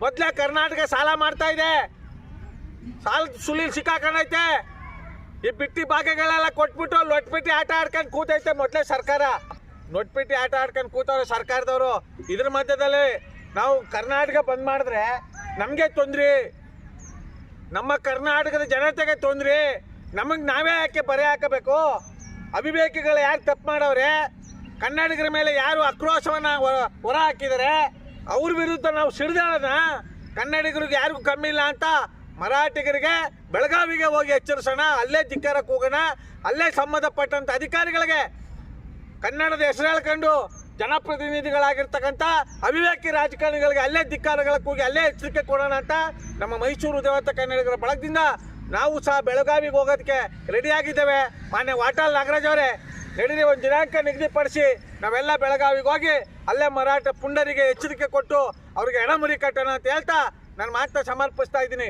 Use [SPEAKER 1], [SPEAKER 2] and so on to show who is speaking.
[SPEAKER 1] ಮೊದಲೇ ಕರ್ನಾಟಕ ಸಾಲ ಮಾಡ್ತಾ ಇದೆ. ಸಾಲ ಸುಲೀಲ್ ಸಿಕ್ಕಾಕೊಂಡೈತೆ ಈ ಬಿಟ್ಟಿ ಭಾಗಗಳೆಲ್ಲ ಕೊಟ್ಬಿಟ್ಟು ಲೊಟ್ಬಿಟ್ಟಿ ಆಟ ಆಡ್ಕೊಂಡು ಕೂತೈತೆ ಮೊದಲೇ ಸರ್ಕಾರ. ಲೊಟ್ಬಿಟ್ಟಿ ಆಟ ಆಡ್ಕೊಂಡು ಕೂತವ್ರೆ ಸರ್ಕಾರದವರು. ಇದ್ರ ಮಧ್ಯದಲ್ಲಿ ನಾವು ಕರ್ನಾಟಕ ಬಂದ್ ಮಾಡಿದ್ರೆ ನಮಗೆ ತೊಂದ್ರೆ. ನಮ್ಮ ಕರ್ನಾಟಕದ ಜನತೆಗೆ ತೊಂದ್ರೆ. ನಮಗೆ ನಾವೇ ಯಾಕೆ ಬರೆ ಹಾಕಬೇಕು? ಅವಿವೇಕಿಗಳು ಯಾರು ತಪ್ಪು ಮಾಡವ್ರೆ? ಕನ್ನಡಿಗರ ಮೇಲೆ ಯಾರು ಆಕ್ರೋಶವನ್ನ ಹೊರ- ಹಾಕಿದ್ದಾರೆ ಅವ್ರ ವಿರುದ್ಧ ನಾವು ಸಿಡಿದಾಡೋಣ ಕನ್ನಡಿಗರಿಗೆ ಯಾರಿಗೂ ಕಮ್ಮಿ ಇಲ್ಲ ಅಂತ ಮರಾಠಿಗರಿಗೆ ಬೆಳಗಾವಿಗೆ ಹೋಗಿ ಎಚ್ಚರಿಸೋಣ, ಅಲ್ಲೇ ಧಿಕ್ಕಾರಕ್ಕೆ ಹೋಗೋಣ, ಅಲ್ಲೇ ಸಂಬಂಧಪಟ್ಟಂಥ ಅಧಿಕಾರಿಗಳಿಗೆ ಕನ್ನಡದ ಹೆಸರು ಹೇಳ್ಕೊಂಡು ಜನಪ್ರತಿನಿಧಿಗಳಾಗಿರ್ತಕ್ಕಂಥ ಅವಿವೇಕಿ ರಾಜಕಾರಣಿಗಳಿಗೆ ಅಲ್ಲೇ ಧಿಕ್ಕಾರಗಳಿಗೆ ಹೋಗಿ ಅಲ್ಲೇ ಎಚ್ಚರಿಕೆ ಕೊಡೋಣ ಅಂತ ನಮ್ಮ ಮೈಸೂರು ದೇವತಾ ಕನ್ನಡಿಗರ ಬಳಗದಿಂದ ನಾವು ಸಹ ಬೆಳಗಾವಿಗೆ ಹೋಗೋದಕ್ಕೆ ರೆಡಿಯಾಗಿದ್ದೇವೆ ಮಾನ್ಯ ವಾಟಾಲ್ ನಾಗರಾಜ್ ಅವರೇ ನಡೀರಿ ಒಂದು ದಿನಾಂಕ ನಿಗದಿಪಡಿಸಿ ನಾವೆಲ್ಲ ಬೆಳಗಾವಿಗೆ ಹೋಗಿ ಅಲ್ಲೇ ಮರಾಠ ಪುಂಡರಿಗೆ ಎಚ್ಚರಿಕೆ ಕೊಟ್ಟು ಅವ್ರಿಗೆ ಎಡಮುರಿ ಕಟ್ಟೋಣ ಅಂತ ಹೇಳ್ತಾ ನಾನು ಮಾತ್ರ ಸಮರ್ಪಿಸ್ತಾ ಇದ್ದೀನಿ.